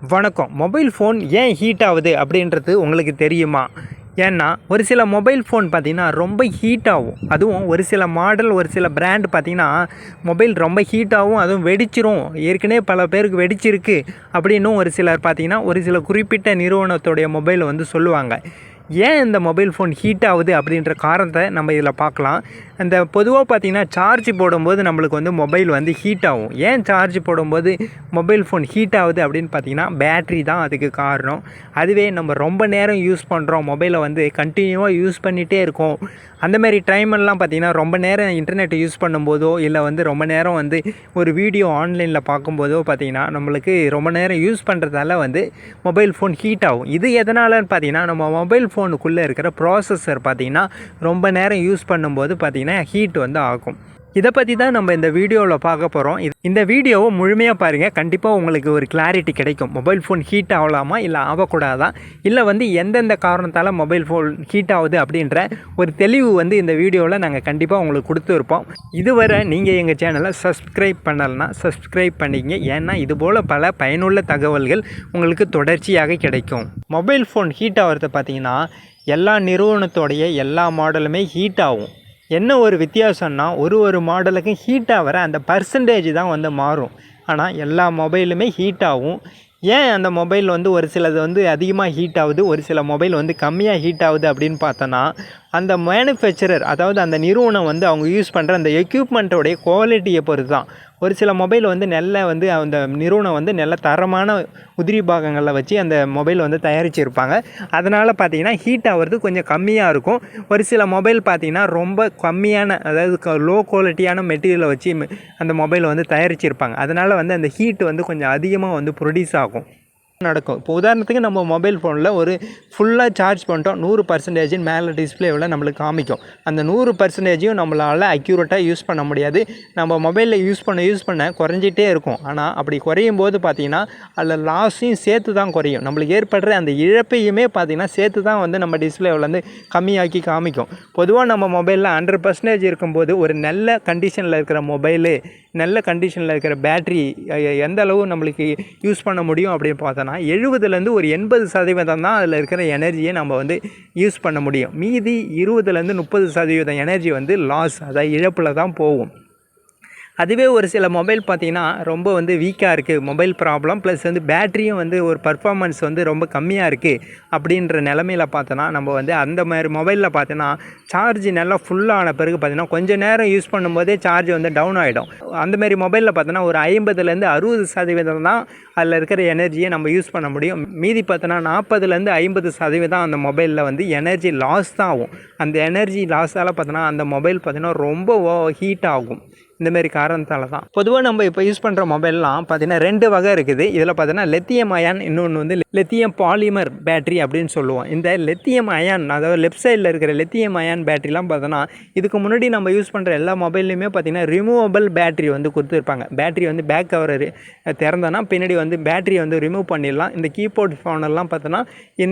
வணக்கம். Mobile phone ஏன் heat ஆகுது அப்படின்றது உங்களுக்கு தெரியுமா? ஏன்னா ஒரு சில மொபைல் ஃபோன் பார்த்திங்கன்னா ரொம்ப ஹீட் ஆகும். அதுவும் ஒரு சில மாடல் ஒரு சில பிராண்ட் பார்த்திங்கன்னா மொபைல் ரொம்ப ஹீட் ஆகும் அதுவும் வெடிச்சிரும். ஏற்கனவே பல பேருக்கு வெடிச்சிருக்கு அப்படின்னும் ஒரு சிலர் பார்த்திங்கன்னா ஒரு சில குறிப்பிட்ட நிறுவனத்துடைய மொபைல் வந்து சொல்லுவாங்க. ஏன் இந்த மொபைல் ஃபோன் ஹீட் ஆகுது அப்படின்ற காரணத்தை நம்ம இதில் பார்க்கலாம். அந்த பொதுவாக பார்த்திங்கன்னா சார்ஜ் போடும்போது நம்மளுக்கு வந்து மொபைல் வந்து ஹீட் ஆகும். ஏன் சார்ஜ் போடும்போது மொபைல் ஃபோன் ஹீட் ஆகுது அப்படின்னு பார்த்தீங்கன்னா பேட்ரி தான் அதுக்கு காரணம். அதுவே நம்ம ரொம்ப நேரம் யூஸ் பண்ணுறோம் மொபைலை வந்து கண்டினியூவாக யூஸ் பண்ணிகிட்டே இருக்கோம். அந்தமாரி டைமெல்லாம் பார்த்திங்கன்னா ரொம்ப நேரம் இன்டர்நெட் யூஸ் பண்ணும்போதோ இல்லை வந்து ரொம்ப நேரம் வந்து ஒரு வீடியோ ஆன்லைனில் பார்க்கும்போதோ பார்த்திங்கன்னா நம்மளுக்கு ரொம்ப நேரம் யூஸ் பண்ணுறதால வந்து மொபைல் ஃபோன் ஹீட் ஆகும். இது எதனாலன்னு பார்த்தீங்கன்னா நம்ம மொபைல் ஃபோன் ஃபோனுக்குள்ளே இருக்கிற ப்ராசஸர் பார்த்திங்கன்னா ரொம்ப நேரம் யூஸ் பண்ணும்போது பார்த்திங்கன்னா ஹீட் வந்து ஆகும். இதை பற்றி தான் நம்ம இந்த வீடியோவில் பார்க்க போகிறோம் இந்த வீடியோவை முழுமையாக பாருங்கள் கண்டிப்பாக உங்களுக்கு ஒரு கிளாரிட்டி கிடைக்கும். மொபைல் ஃபோன் ஹீட் ஆகலாமா இல்லை ஆகக்கூடாதா? இல்லை வந்து எந்தெந்த காரணத்தால் மொபைல் ஃபோன் ஹீட் ஆகுது அப்படின்ற ஒரு தெளிவு வந்து இந்த வீடியோவில் நாங்கள் கண்டிப்பாக உங்களுக்கு கொடுத்துருப்போம் இதுவரை நீங்கள் எங்கள் சேனலை சப்ஸ்கிரைப் பண்ணலைன்னா சப்ஸ்கிரைப் பண்ணிக்கங்க. ஏன்னா இதுபோல் பல பயனுள்ள தகவல்கள் உங்களுக்கு தொடர்ச்சியாக கிடைக்கும். மொபைல் ஃபோன் ஹீட் ஆகிறத பார்த்தீங்கன்னா எல்லா நிறுவனத்தோடைய எல்லா மாடலுமே ஹீட் ஆகும். என்ன ஒரு வித்தியாசம்னா ஒரு ஒரு மாடலுக்கும் ஹீட் ஆகிற அந்த பர்சன்டேஜ் தான் வந்து மாறும். ஆனால் எல்லா மொபைலுமே ஹீட் ஆகும் ஏன் அந்த மொபைல் வந்து ஒரு சிலது வந்து அதிகமாக ஹீட் ஆகுது ஒரு சில மொபைல் வந்து கம்மியாக ஹீட் ஆகுது அப்படின்னு பார்த்தோன்னா அந்த மேனுஃபேக்சரர் அதாவது அந்த நிறுவனம் வந்து அவங்க யூஸ் பண்ணுற அந்த எக்யூப்மெண்ட்டோடைய குவாலிட்டியை பொறுத்து தான் ஒரு சில மொபைல் வந்து நல்ல வந்து அந்த நிறுவனம் வந்து நல்ல தரமான உதிரி பாகங்களில் வச்சு அந்த மொபைல் வந்து தயாரிச்சிருப்பாங்க. அதனால் பார்த்திங்கன்னா ஹீட் ஆகிறது கொஞ்சம் கம்மியாக இருக்கும். ஒரு சில மொபைல் பார்த்தீங்கன்னா ரொம்ப கம்மியான அதாவது லோ குவாலிட்டியான மெட்டீரியலை வச்சு அந்த மொபைல் வந்து தயாரிச்சிருப்பாங்க. அதனால் வந்து அந்த ஹீட் வந்து கொஞ்சம் அதிகமாக வந்து ப்ரொடியூஸ் ஆகும். நடக்கும். இப்போ உதாரணத்துக்கு நம்ம மொபைல் ஃபோனில் ஒரு ஃபுல்லாக சார்ஜ் பண்ணிட்டோம். நூறு பர்சன்டேஜின் மேலே டிஸ்பிளேவில் நம்மளுக்கு காமிக்கும். அந்த நூறு பர்சன்டேஜையும் நம்மளால் அக்யூரேட்டாக யூஸ் பண்ண முடியாது. நம்ம மொபைலில் யூஸ் பண்ண யூஸ் பண்ண குறைஞ்சிட்டே இருக்கும். ஆனால் அப்படி குறையும் போது பார்த்திங்கன்னா அதில் லாஸையும் சேர்த்து தான் குறையும். நம்மளுக்கு ஏற்படுற அந்த இழப்பையுமே பார்த்திங்கன்னா சேர்த்து தான் வந்து நம்ம டிஸ்பிளேவில் வந்து கம்மியாக்கி காமிக்கும். பொதுவாக நம்ம மொபைலில் ஹண்ட்ரட் பர்சன்டேஜ் இருக்கும்போது ஒரு நல்ல கண்டிஷனில் இருக்கிற மொபைலு நல்ல கண்டிஷனில் இருக்கிற பேட்ரி எந்த அளவு நம்மளுக்கு யூஸ் பண்ண முடியும் அப்படின்னு பார்த்தோன்னா எழுபதுலேருந்து ஒரு எண்பது சதவீதம் தான் அதில் இருக்கிற எனர்ஜியை நம்ம வந்து யூஸ் பண்ண முடியும். மீதி இருபதுலேருந்து முப்பது சதவீதம் எனர்ஜி வந்து லாஸ் அதாவது இழப்பில் தான் போகும். அதுவே ஒரு சில மொபைல் பார்த்திங்கன்னா ரொம்ப வந்து வீக்காக இருக்குது மொபைல் ப்ராப்ளம் ப்ளஸ் வந்து பேட்ரியும் வந்து ஒரு பர்ஃபார்மன்ஸ் வந்து ரொம்ப கம்மியாக இருக்குது அப்படின்ற நிலமையில பார்த்தோன்னா நம்ம வந்து அந்த மாதிரி மொபைலில் பார்த்தோன்னா சார்ஜ் நல்லா ஃபுல்லான பிறகு பார்த்திங்கன்னா கொஞ்சம் நேரம் யூஸ் பண்ணும்போதே சார்ஜ் வந்து டவுன் ஆகிடும் அந்தமாரி மொபைலில் பார்த்தோன்னா ஒரு ஐம்பதுலேருந்து அறுபது சதவீதம் தான் அதில் இருக்கிற எனர்ஜியை நம்ம யூஸ் பண்ண முடியும். மீதி பார்த்தோன்னா நாற்பதுலேருந்து ஐம்பது சதவீதம் அந்த மொபைலில் வந்து எனர்ஜி லாஸ் தான் ஆகும். அந்த எனர்ஜி லாஸால் பார்த்தோன்னா அந்த மொபைல் பார்த்தீங்கன்னா ரொம்ப ஹீட் ஆகும். இந்தமாரி காரணத்தால் தான் பொதுவாக நம்ம இப்போ யூஸ் பண்ணுற மொபைல்லாம் பார்த்தீங்கன்னா ரெண்டு வகை இருக்குது. இதில் பார்த்தீங்கன்னா லெத்தியம் அயான் இன்னொன்று வந்து லெத்தியம் பாலிமர் பேட்டரி அப்படின்னு சொல்லுவோம். இந்த லெத்தியம் அயான் அதாவது லெஃப்ட் சைடில் இருக்கிற லெத்தியம் அயான் பேட்டரிலாம் பார்த்தோன்னா இதுக்கு முன்னாடி நம்ம யூஸ் பண்ணுற எல்லா மொபைல்லையுமே பார்த்தீங்கன்னா ரிமூவபிள் பேட்டரி வந்து கொடுத்துருப்பாங்க. பேட்டரி வந்து பேக் கவர் திறந்தோன்னா பின்னாடி வந்து பேட்டரியை வந்து ரிமூவ் பண்ணிடலாம். இந்த கீபோர்ட் ஃபோனெல்லாம் பார்த்தோன்னா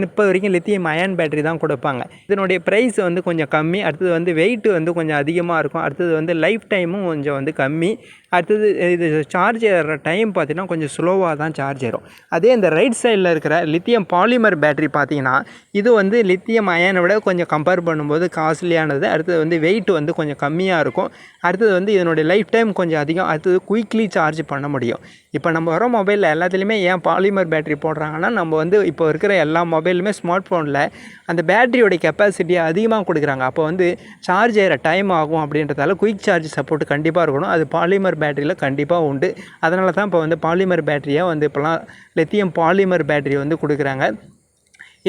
இப்போ வரைக்கும் லித்தியம் அயான் பேட்டரி தான் கொடுப்பாங்க. இதனுடைய ப்ரைஸ் வந்து கொஞ்சம் கம்மி. அடுத்தது வந்து வெயிட் வந்து கொஞ்சம் அதிகமாக இருக்கும். அடுத்தது வந்து லைஃப் டைமும் கொஞ்சம் வந்து கம்மி. அடுத்தது இது சார்ஜ் ஏறுற டைம் பார்த்தீங்கன்னா கொஞ்சம் ஸ்லோவாக தான் சார்ஜ் ஏறும். அதே இந்த ரைட் சைடில் இருக்கிற லித்தியம் பாலிமர் பேட்டரி பார்த்தீங்கன்னா இது வந்து லித்தியம் அயனை விட கொஞ்சம் கம்பேர் பண்ணும்போது காஸ்ட்லியானது அடுத்தது வந்து வெயிட் வந்து கொஞ்சம் கம்மியாக இருக்கும். அடுத்தது வந்து இதனுடைய லைஃப் டைம் கொஞ்சம் அதிகம். அடுத்தது குயிக்லி சார்ஜ் பண்ண முடியும். இப்போ நம்ம வர மொபைலில் எல்லாத்துலேயுமே ஏன் பாலிமர் பேட்டரி போடுறாங்கன்னா நம்ம வந்து இப்போ இருக்கிற எல்லா மொபைலுமே ஸ்மார்ட் ஃபோனில் அந்த பேட்டரியோடைய கெப்பாசிட்டியை அதிகமாக கொடுக்குறாங்க. அப்போ வந்து சார்ஜ் ஏற டைம் ஆகும் அப்படின்றதால குயிக் சார்ஜ் சப்போர்ட் கண்டிப்பாக இருக்கணும். அது பாலிமர் பேட்டரியில் கண்டிப்பாக உண்டு. அதனால தான் இப்போ வந்து பாலிமர் பேட்டரியாக வந்து இப்போலாம் லித்தியம் பாலிமர் பேட்டரி வந்து கொடுக்குறாங்க.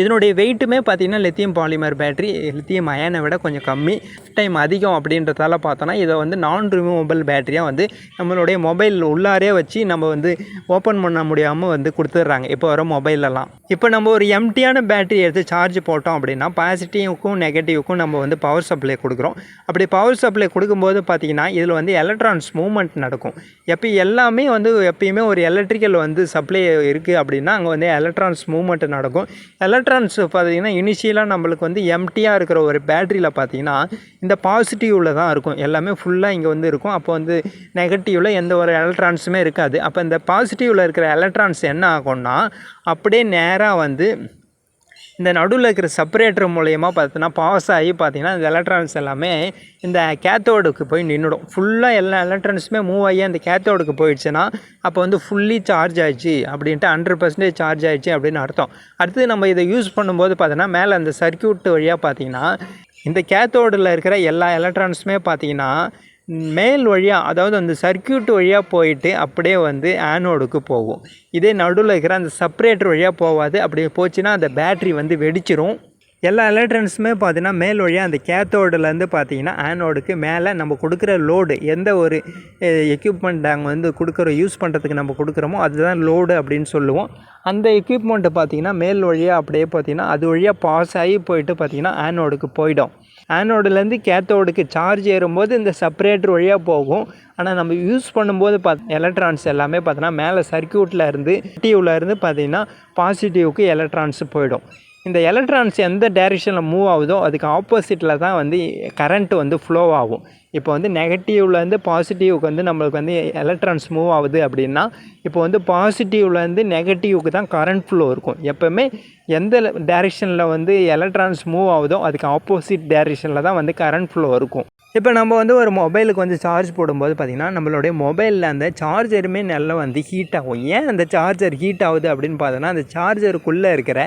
இதனுடைய வெயிட்டுமே பார்த்திங்கன்னா லித்தியம் பாலிமர் பேட்டரி லித்தியம் அயனை விட கொஞ்சம் கம்மி. டைம் அதிகம் அப்படின்றதால பார்த்தோன்னா இதை வந்து நான் ரிமூவபிள் பேட்டரியாக வந்து நம்மளுடைய மொபைல் உள்ளாரே வச்சு நம்ம வந்து ஓப்பன் பண்ண முடியாமல் வந்து கொடுத்துட்றாங்க. இப்போ வர மொபைலெல்லாம் இப்போ நம்ம ஒரு எம்டியான பேட்டரி எடுத்து சார்ஜ் போட்டோம் அப்படின்னா பாசிட்டிவ்க்கும் நெகட்டிவ்க்கும் நம்ம வந்து பவர் சப்ளை கொடுக்குறோம். அப்படி பவர் சப்ளை கொடுக்கும்போது பார்த்திங்கன்னா இதில் வந்து எலக்ட்ரான்ஸ் மூவ்மெண்ட் நடக்கும். எப்போ எல்லாமே வந்து எப்பயுமே ஒரு எலக்ட்ரிக்கல் வந்து சப்ளை இருக்குது அப்படின்னா அங்கே வந்து எலக்ட்ரான்ஸ் மூவ்மெண்ட் நடக்கும். எலக்ட்ரான் எலக்ட்ரான்ஸ் பார்த்தீங்கன்னா இனிஷியலாக நம்மளுக்கு வந்து எம்டியாக இருக்கிற ஒரு பேட்டரியில் பார்த்தீங்கன்னா இந்த பாசிட்டிவில் தான் இருக்கும். எல்லாமே ஃபுல்லாக இங்கே வந்து இருக்கும். அப்போ வந்து நெகட்டிவில் எந்த ஒரு எலக்ட்ரான்ஸுமே இருக்காது. அப்போ இந்த பாசிட்டிவில் இருக்கிற எலக்ட்ரான்ஸ் என்ன ஆகும்னா அப்படியே நேராக வந்து இந்த நடுவில் இருக்கிற செப்பரேட்டர் மூலயமா பார்த்தீங்கன்னா பாஸ் ஆகி பார்த்தீங்கன்னா இந்த எலக்ட்ரானிக்ஸ் எல்லாமே இந்த கேத்தோடுக்கு போய் நின்றுடும் ஃபுல்லாக எல்லா எலக்ட்ரானிக்ஸுமே மூவ் ஆகி அந்த கேத்தோடுக்கு போயிடுச்சுன்னா அப்போ வந்து ஃபுல்லி சார்ஜ் ஆயிடுச்சு அப்படின்ட்டு ஹண்ட்ரட் பர்சன்டேஜ் சார்ஜ் ஆயிடுச்சு அப்படின்னு அர்த்தம். அடுத்து நம்ம இதை யூஸ் பண்ணும்போது பார்த்தீங்கன்னா மேலே அந்த சர்க்கியூட் வழியாக பார்த்தீங்கன்னா இந்த கேத்தோடில் இருக்கிற எல்லா எலக்ட்ரானிக்ஸுமே பார்த்தீங்கன்னா மேல் வழியாக அதாவது அந்த சர்க்கியூட் வழியாக போயிட்டு அப்படியே வந்து ஆனோடுக்கு போகும். இதே நடுவில் இருக்கிற அந்த செப்பரேட்டர் வழியாக போகாது. அப்படி போச்சுன்னா அந்த பேட்ரி வந்து வெடிச்சிரும். எல்லா எலக்ட்ரான்ஸுமே பார்த்தீங்கன்னா மேல் வழியாக அந்த கேத்தோடுலேருந்து பார்த்தீங்கன்னா ஆனோடுக்கு மேலே நம்ம கொடுக்குற லோடு எந்த ஒரு எக்யூப்மெண்ட் நாங்கள் வந்து கொடுக்குற யூஸ் பண்ணுறதுக்கு நம்ம கொடுக்குறோமோ அதுதான் லோடு அப்படின்னு சொல்லுவோம். அந்த எக்யூப்மெண்ட்டு பார்த்தீங்கன்னா மேல் வழியாக அப்படியே பார்த்தீங்கன்னா அது வழியாக பாஸ் ஆகி போயிட்டு பார்த்தீங்கன்னா ஆனோடுக்கு போயிடும். ஆனோடுலேருந்து கேத்தோடுக்கு சார்ஜ் ஏறும்போது இந்த செப்பரேட்டர் வழியாக போகும். ஆனால் நம்ம யூஸ் பண்ணும்போது பார்த்து எலக்ட்ரான்ஸ் எல்லாமே பார்த்தோன்னா மேலே சர்க்கியூட்டில் இருந்து டியூவில் இருந்து பார்த்தீங்கன்னா பாசிட்டிவ்க்கு எலக்ட்ரான்ஸ் போயிடும். இந்த எலக்ட்ரான்ஸ் எந்த டைரெக்ஷனில் மூவ் ஆகுதோ அதுக்கு ஆப்போசிட்டில் தான் வந்து கரண்ட் வந்து ஃப்ளோ ஆகும். இப்போ வந்து நெகட்டிவ்லேருந்து பாசிட்டிவ்க்கு வந்து நம்மளுக்கு வந்து எலக்ட்ரான்ஸ் மூவ் ஆகுது அப்படின்னா இப்போ வந்து பாசிட்டிவ்லேருந்து நெகட்டிவ்க்கு தான் கரண்ட் ஃப்ளோ இருக்கும். எப்போவுமே எந்த டைரெக்ஷனில் வந்து எலக்ட்ரான்ஸ் மூவ் ஆகுதோ அதுக்கு ஆப்போசிட் டைரெக்ஷனில் தான் வந்து கரண்ட் ஃப்ளோ இருக்கும். இப்போ நம்ம வந்து ஒரு மொபைலுக்கு வந்து சார்ஜ் போடும்போது பார்த்திங்கன்னா நம்மளுடைய மொபைலில் அந்த சார்ஜருமே நல்லா வந்து ஹீட் ஆகும். ஏன் அந்த சார்ஜர் ஹீட் ஆகுது அப்படின்னு பார்த்தோன்னா அந்த சார்ஜருக்குள்ளே இருக்கிற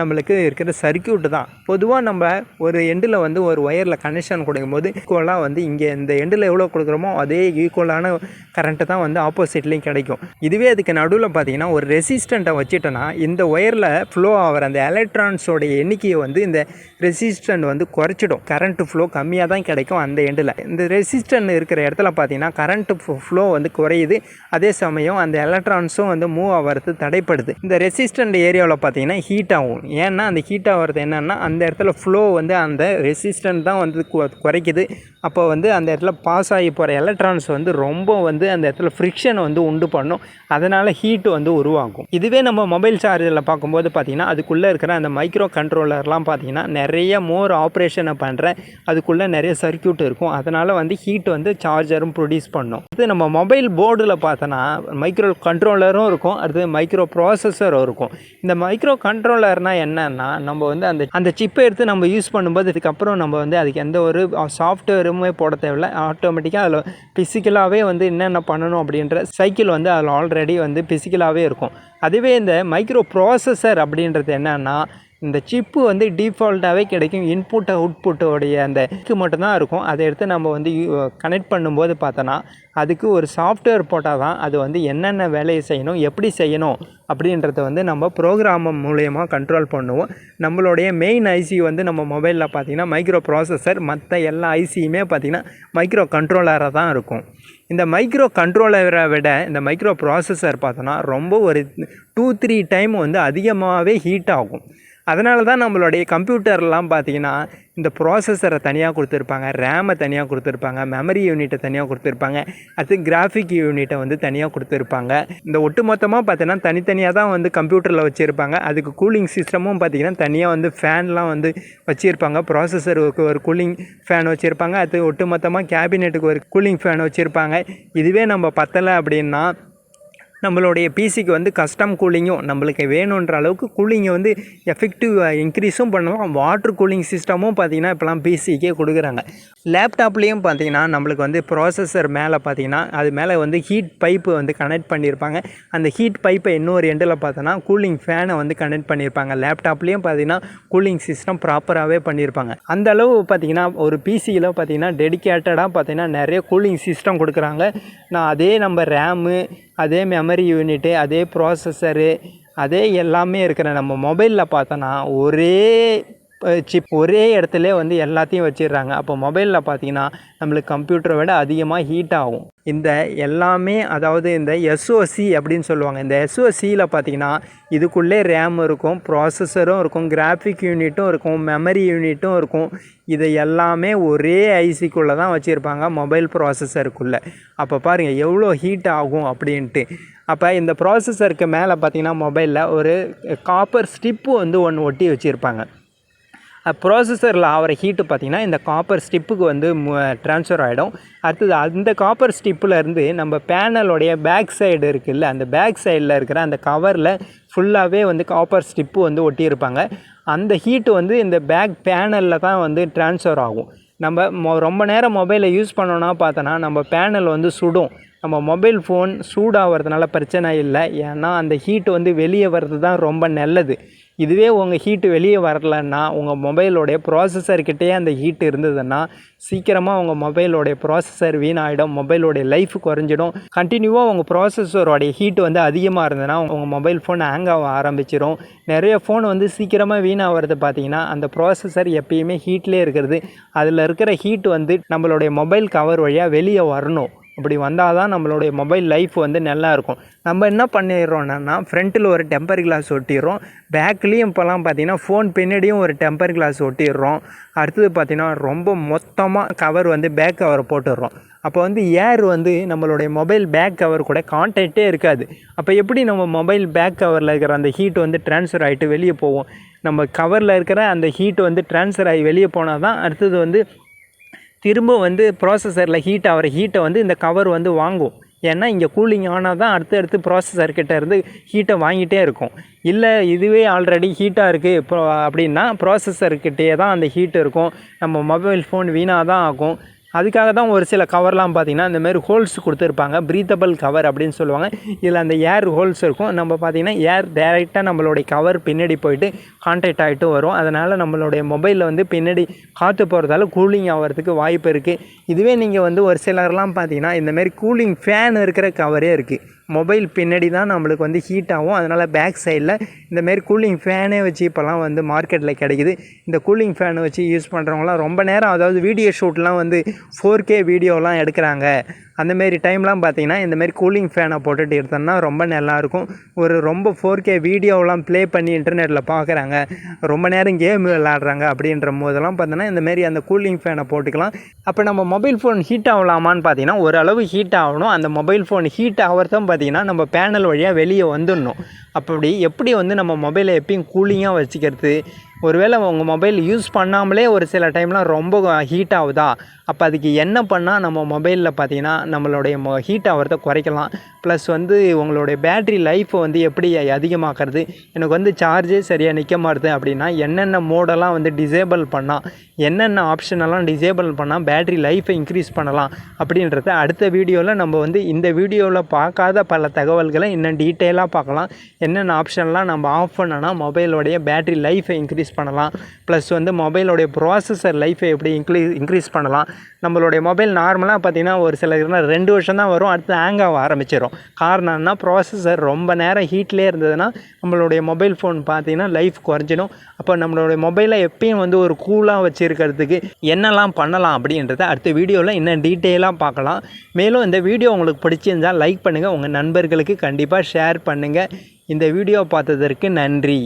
நம்மளுக்கு இருக்கிற சர்க்கியூட் தான். பொதுவாக நம்ம ஒரு எண்டில் வந்து ஒரு ஒயரில் கனெக்ஷன் கொடுக்கும்போது ஈக்குவலாக வந்து இங்கே இந்த எண்டில் எவ்வளோ கொடுக்குறோமோ அதே ஈக்குவலான கரண்ட்டு தான் வந்து ஆப்போசிட்லேயும் கிடைக்கும். இதுவே அதுக்கு நடுவில் பார்த்தீங்கன்னா ஒரு ரெசிஸ்டண்ட்டை வச்சுட்டோன்னா இந்த ஒயரில் ஃப்ளோ ஆகிற அந்த எலக்ட்ரான்ஸோடைய எண்ணிக்கையை வந்து இந்த ரெசிஸ்டன்ட் வந்து குறைச்சிடும். கரண்ட்டு ஃப்ளோ கம்மியாக தான் கிடைக்கும் அந்த எண்டில் இந்த ரெசிஸ்டன்ட் இருக்கிற இடத்துல பார்த்தீங்கன்னா கரண்ட்டு ஃப்ளோ வந்து குறையுது. அதே சமயம் அந்த எலக்ட்ரான்ஸும் வந்து மூவ் ஆகிறது தடைப்படுது. இந்த ரெசிஸ்டன்ட் ஏரியாவில் பார்த்தீங்கன்னா ஹீட் ஆகும். ஏன்னா அந்த ஹீட் ஆகிறது என்னென்னா அந்த இடத்துல ஃப்ளோ வந்து அந்த ரெசிஸ்டன்ட் தான் வந்து குறைக்குது. அப்போ வந்து அந்த இடத்துல பாஸ் ஆகி போகிற எலக்ட்ரான்ஸ் வந்து ரொம்ப வந்து அந்த இடத்துல ஃப்ரிக்ஷனை வந்து உண்டு பண்ணும். அதனால் ஹீட் வந்து உருவாகும். இதுவே நம்ம மொபைல் சார்ஜரில் பார்க்கும்போது பார்த்திங்கன்னா அதுக்குள்ளே இருக்கிற அந்த மைக்ரோ கண்ட்ரோலர்லாம் பார்த்திங்கன்னா நிறைய மோர் ஆப்ரேஷனை பண்ணுற அதுக்குள்ளே நிறைய சர்க்கியூட் இருக்கும். அதனால் வந்து ஹீட் வந்து சார்ஜரும் ப்ரொடியூஸ் பண்ணும். இது நம்ம மொபைல் போர்டில் பார்த்தோன்னா மைக்ரோ கண்ட்ரோலரும் இருக்கும். அடுத்து மைக்ரோ ப்ராசஸரும் இருக்கும். இந்த மைக்ரோ கண்ட்ரோலர்னால் என்னன்னா நம்ம வந்து அந்த அந்த சிப்பை எடுத்து நம்ம யூஸ் பண்ணும்போது இதுக்கப்புறம் நம்ம வந்து அதுக்கு எந்த ஒரு சாஃப்ட்வேருமே போட தேவையில்ல. ஆட்டோமேட்டிக்காக அதில் ஃபிசிக்கலாகவே வந்து என்னென்ன பண்ணணும் அப்படின்ற சைக்கிள் வந்து அதில் ஆல்ரெடி வந்து ஃபிசிக்கலாகவே இருக்கும். அதுவே இந்த மைக்ரோ ப்ராசஸர் அப்படின்றது என்னென்னா இந்த சிப்பு வந்து டிஃபால்ட்டாகவே கிடைக்கும். இன்புட் அவுட்புட்டோடைய அந்த இதுக்கு மட்டும்தான் இருக்கும். அதை எடுத்து நம்ம வந்து கனெக்ட் பண்ணும்போது பார்த்தோன்னா அதுக்கு ஒரு சாஃப்ட்வேர் போட்டால் தான் அது வந்து என்னென்ன வேலையை செய்யணும் எப்படி செய்யணும் அப்படின்றத வந்து நம்ம ப்ரோக்ராம் மூலயமா கண்ட்ரோல் பண்ணுவோம். நம்மளுடைய மெயின் ஐசி வந்து நம்ம மொபைலில் பார்த்தீங்கன்னா மைக்ரோ ப்ராசஸர் மற்ற எல்லா ஐசியுமே பார்த்திங்கன்னா மைக்ரோ கண்ட்ரோலராக தான் இருக்கும். இந்த மைக்ரோ கண்ட்ரோலரை விட இந்த மைக்ரோ ப்ராசஸர் பார்த்தோன்னா ரொம்ப ஒரு டூ த்ரீ டைம் வந்து அதிகமாகவே ஹீட் ஆகும். அதனால தான் நம்மளுடைய கம்ப்யூட்டர்லாம் பார்த்தீங்கன்னா இந்த ப்ராசஸரை தனியாக கொடுத்துருப்பாங்க ரேமை தனியாக கொடுத்துருப்பாங்க மெமரி யூனிட்டை தனியாக கொடுத்துருப்பாங்க அடுத்து கிராஃபிக் யூனிட்டை வந்து தனியாக கொடுத்துருப்பாங்க. இந்த ஒட்டு மொத்தமாக பார்த்தீங்கன்னா தனித்தனியாக தான் வந்து கம்ப்யூட்டரில் வச்சுருப்பாங்க. அதுக்கு கூலிங் சிஸ்டமும் பார்த்தீங்கன்னா தனியாக வந்து ஃபேன்லாம் வந்து வச்சுருப்பாங்க. ப்ராசஸருக்கு ஒரு கூலிங் ஃபேன் வச்சுருப்பாங்க. அது ஒட்டு மொத்தமாக கேபினெட்டுக்கு ஒரு கூலிங் ஃபேன் வச்சுருப்பாங்க. இதுவே நம்ம பத்தலை அப்படின்னா நம்மளுடைய பிசிக்கு வந்து கஸ்டம் கூலிங்கும் நம்மளுக்கு வேணுன்ற அளவுக்கு கூலிங்கை வந்து எஃபெக்டிவ் இன்க்ரீஸும் பண்ணலாம். வாட்டர் கூலிங் சிஸ்டமும் பார்த்திங்கன்னா இப்போலாம் பிசிக்கே கொடுக்குறாங்க. லேப்டாப்லேயும் பார்த்தீங்கன்னா நம்மளுக்கு வந்து ப்ராசஸர் மேலே பார்த்தீங்கன்னா அது மேலே வந்து ஹீட் பைப்பு வந்து கனெக்ட் பண்ணியிருப்பாங்க. அந்த ஹீட் பைப்பை இன்னொரு எண்டில் பார்த்தோன்னா கூலிங் ஃபேனை வந்து கனெக்ட் பண்ணியிருப்பாங்க. லேப்டாப்லேயும் பார்த்தீங்கன்னா கூலிங் சிஸ்டம் ப்ராப்பராகவே பண்ணியிருப்பாங்க. அந்த அளவு பார்த்தீங்கன்னா ஒரு பிசியில் பார்த்தீங்கன்னா டெடிக்கேட்டடாக பார்த்திங்கன்னா நிறைய கூலிங் சிஸ்டம் கொடுக்குறாங்க. நான் அதே நம்ம ரேமு அதே மெமரி யூனிட்டு அதே ப்ராசஸரு அதே எல்லாமே இருக்கிற நம்ம மொபைலில் பார்த்தோன்னா ஒரே சிப் ஒரே இடத்துல வந்து எல்லாத்தையும் வச்சிடுறாங்க. அப்போ மொபைலில் பார்த்தீங்கன்னா நம்மளுக்கு கம்ப்யூட்டரை விட அதிகமாக ஹீட் ஆகும். இந்த எல்லாமே அதாவது இந்த எஸ்ஓசி அப்படின்னு சொல்லுவாங்க. இந்த எஸ்ஓசியில் பார்த்தீங்கன்னா இதுக்குள்ளே ரேம் இருக்கும் ப்ராசஸரும் இருக்கும் கிராஃபிக் யூனிட்டும் இருக்கும் மெமரி யூனிட்டும் இருக்கும். இது எல்லாமே ஒரே ஐசிக்குள்ளே தான் வச்சுருப்பாங்க மொபைல் ப்ராசஸருக்குள்ளே அப்போ பாருங்கள் எவ்வளோ ஹீட் ஆகும் அப்படின்ட்டு. அப்போ இந்த ப்ராசஸருக்கு மேலே பார்த்தீங்கன்னா மொபைலில் ஒரு காப்பர் ஸ்டிப்பு வந்து ஒன்று ஒட்டி வச்சுருப்பாங்க. ப்ராசஸரில் ஆகிற ஹீட்டு பார்த்திங்கன்னா இந்த காப்பர் ஸ்டிப்புக்கு வந்து ட்ரான்ஸ்ஃபர் ஆகிடும் அடுத்தது அந்த காப்பர் ஸ்டிப்புலேருந்து நம்ம பேனலோடைய பேக் சைடு இருக்குல்ல அந்த பேக் சைடில் இருக்கிற அந்த கவரில் ஃபுல்லாகவே வந்து காப்பர் ஸ்டிப்பு வந்து ஒட்டியிருப்பாங்க. அந்த ஹீட்டு வந்து இந்த பேக் பேனலில் தான் வந்து ட்ரான்ஸ்ஃபர் ஆகும். நம்ம மொ ரொம்ப நேரம் மொபைலை யூஸ் பண்ணோன்னா பார்த்தோன்னா நம்ம பேனல் வந்து சுடும். நம்ம மொபைல் ஃபோன் சூடாகிறதுனால பிரச்சனை இல்லை. ஏன்னா அந்த ஹீட் வந்து வெளியே வர்றது தான் ரொம்ப நல்லது. இதுவே உங்கள் ஹீட்டு வெளியே வரலன்னா உங்கள் மொபைலோடைய ப்ராசஸர்கிட்டயே அந்த ஹீட் இருந்ததுன்னா சீக்கிரமாக உங்கள் மொபைலோடைய ப்ராசஸர் வீணாகிடும் மொபைலோடைய லைஃப் குறைஞ்சிடும். கண்டினியூவாக உங்கள் ப்ராசஸரோடைய ஹீட் வந்து அதிகமாக இருந்ததுன்னா உங்கள் மொபைல் ஃபோன் ஹேங் ஆக ஆரம்பிச்சிடும் நிறைய ஃபோன் வந்து சீக்கிரமாக வீணாகிறது பார்த்தீங்கன்னா அந்த ப்ராசஸர் எப்பயுமே ஹீட்லேயே இருக்கிறது. அதில் இருக்கிற ஹீட் வந்து நம்மளுடைய மொபைல் கவர் வழியாக வெளியே வரணும். அப்படி வந்தால் தான் நம்மளுடைய மொபைல் லைஃப் வந்து நல்லா இருக்கும். நம்ம என்ன பண்ணிடுறோன்னா ஃப்ரண்ட்டில் ஒரு டெம்பர் கிளாஸ் ஒட்டிடுறோம். பேக்லேயும் இப்போலாம் பார்த்தீங்கன்னா ஃபோன் பின்னாடியும் ஒரு டெம்பர் கிளாஸ் ஒட்டிடுறோம். அடுத்தது பார்த்திங்கன்னா ரொம்ப மொத்தமாக கவர் வந்து பேக் கவர் போட்டுடுறோம். அப்போ வந்து ஏர் வந்து நம்மளுடைய மொபைல் பேக் கவர் கூட கான்டாக்டே இருக்காது. அப்போ எப்படி நம்ம மொபைல் பேக் கவரில் இருக்கிற அந்த ஹீட் வந்து ட்ரான்ஸ்ஃபர் ஆகிட்டு வெளியே போவோம்? நம்ம கவரில் இருக்கிற அந்த ஹீட் வந்து ட்ரான்ஸ்ஃபர் ஆகி வெளியே போனால் தான் அடுத்தது வந்து திரும்ப வந்து ப்ராசஸரில் ஹீட் ஆகிற ஹீட்டை வந்து இந்த கவர் வந்து வாங்கும். ஏன்னா இங்கே கூலிங் ஆனால் தான் அடுத்து அடுத்து ப்ராசஸர்கிட்ட இருந்து ஹீட்டை வாங்கிட்டே இருக்கும். இல்லை இதுவே ஆல்ரெடி ஹீட்டாக இருக்குது இப்போ அப்படின்னா ப்ராசஸர்கிட்டே தான் அந்த ஹீட் இருக்கும். நம்ம மொபைல் ஃபோன் வீணாக தான் ஆகும். அதுக்காக தான் ஒரு சில கவர்லாம் பார்த்திங்கன்னா இந்தமாரி ஹோல்ஸ் கொடுத்துருப்பாங்க. ப்ரீத்தபிள் கவர் அப்படின்னு சொல்லுவாங்க. இதில் அந்த ஏர் ஹோல்ஸ் இருக்கும். நம்ம பார்த்திங்கன்னா ஏர் டேரெக்டாக நம்மளுடைய கவர் பின்னாடி போயிட்டு கான்டாக்ட் ஆகிட்டு வரும். அதனால் நம்மளுடைய மொபைலில் வந்து பின்னாடி காற்று போகிறதால கூலிங் ஆகிறதுக்கு வாய்ப்பு இருக்குது இதுவே நீங்கள் வந்து ஒரு சிலர்லாம் பார்த்தீங்கன்னா இந்தமாரி கூலிங் ஃபேன் இருக்கிற கவரே இருக்குது மொபைல் பின்னாடி தான் நம்மளுக்கு வந்து ஹீட் ஆகும். அதனால் பேக் சைடில் இந்தமாரி கூலிங் ஃபேனே வச்சு இப்போல்லாம் வந்து மார்க்கெட்டில் கிடைக்குது. இந்த கூலிங் ஃபேனை வச்சு யூஸ் பண்ணுறவங்களாம் ரொம்ப நேரம் அதாவது வீடியோ ஷூட்லாம் வந்து ஃபோர் கே வீடியோலாம் எடுக்கிறாங்க. அந்தமாரி டைம்லாம் பார்த்தீங்கன்னா இந்தமாரி கூலிங் ஃபேனை போட்டுட்டு எடுத்தோம்னா ரொம்ப நல்லாயிருக்கும் ஒரு ரொம்ப ஃபோர் கே வீடியோலாம் ப்ளே பண்ணி இன்டர்நெட்டில் பார்க்குறாங்க ரொம்ப நேரம் கேம் விளாட்றாங்க அப்படின்ற போதெல்லாம் பார்த்தோன்னா இந்தமாரி அந்த கூலிங் ஃபேனை போட்டுக்கலாம். அப்போ நம்ம மொபைல் ஃபோன் ஹீட் ஆகலாமான்னு பார்த்தீங்கன்னா ஓரளவு ஹீட் ஆகணும். அந்த மொபைல் ஃபோன் ஹீட் ஆகிறதும் பார்த்தீங்கன்னா நம்ம பேனல் வழியாக வெளியே வந்துடணும். அப்படி எப்படி வந்து நம்ம மொபைலை எப்பயும் கூலிங்காக வச்சுக்கிறது? ஒருவேளை உங்கள் மொபைல் யூஸ் பண்ணாமலே ஒரு சில டைம்லாம் ரொம்ப ஹீட் ஆகுதா? அப்போ அதுக்கு என்ன பண்ணால் நம்ம மொபைலில் பார்த்தீங்கன்னா நம்மளுடைய மொ ஹீட் ஆகிறத குறைக்கலாம். ப்ளஸ் வந்து உங்களுடைய பேட்ரி லைஃப்பை வந்து எப்படி அதிகமாக்குறது? எனக்கு வந்து சார்ஜே சரியாக நிற்க மாட்டுது அப்படின்னா என்னென்ன மோடெல்லாம் வந்து டிசேபிள் பண்ணால் என்னென்ன ஆப்ஷனெல்லாம் டிசேபிள் பண்ணால் பேட்ரி லைஃப்பை இன்க்ரீஸ் பண்ணலாம் அப்படின்றத அடுத்த வீடியோவில் நம்ம வந்து இந்த வீடியோவில் பார்க்காத பல தகவல்களை இன்னும் டீட்டெயிலாக பார்க்கலாம். என்னென்ன ஆப்ஷன்லாம் நம்ம ஆஃப் பண்ணோன்னா மொபைலோடைய பேட்ரி லைஃப்பை இன்க்ரீஸ் பண்ணலாம். ப்ளஸ் வந்து மொபைலோடைய ப்ராசஸர் லைஃப்பை எப்படி இன்க்ரீ இன்க்ரீஸ் பண்ணலாம். நம்மளுடைய மொபைல் நார்மலாக பார்த்தீங்கன்னா ஒரு சில இதெல்லாம் ரெண்டு வருஷம் தான் வரும். அடுத்து ஹேங் ஆக ஆரம்பிச்சிடும் காரணம் என்ன ப்ராசஸர் ரொம்ப நேரம் ஹீட்லேயே இருந்ததுன்னா நம்மளுடைய மொபைல் ஃபோன் பார்த்தீங்கன்னா லைஃப் குறைஞ்சிடும் அப்போ நம்மளுடைய மொபைலை எப்பயும் வந்து ஒரு கூலாக வச்சுருக்கிறதுக்கு என்னெல்லாம் பண்ணலாம் அப்படின்றத அடுத்த வீடியோவில் இன்னும் டீட்டெயிலாக பார்க்கலாம் மேலும் இந்த வீடியோ உங்களுக்கு பிடிச்சிருந்தால் லைக் பண்ணுங்கள் உங்கள் நண்பர்களுக்கு கண்டிப்பாக ஷேர் பண்ணுங்கள் இந்த வீடியோ பார்த்ததற்கு நன்றி.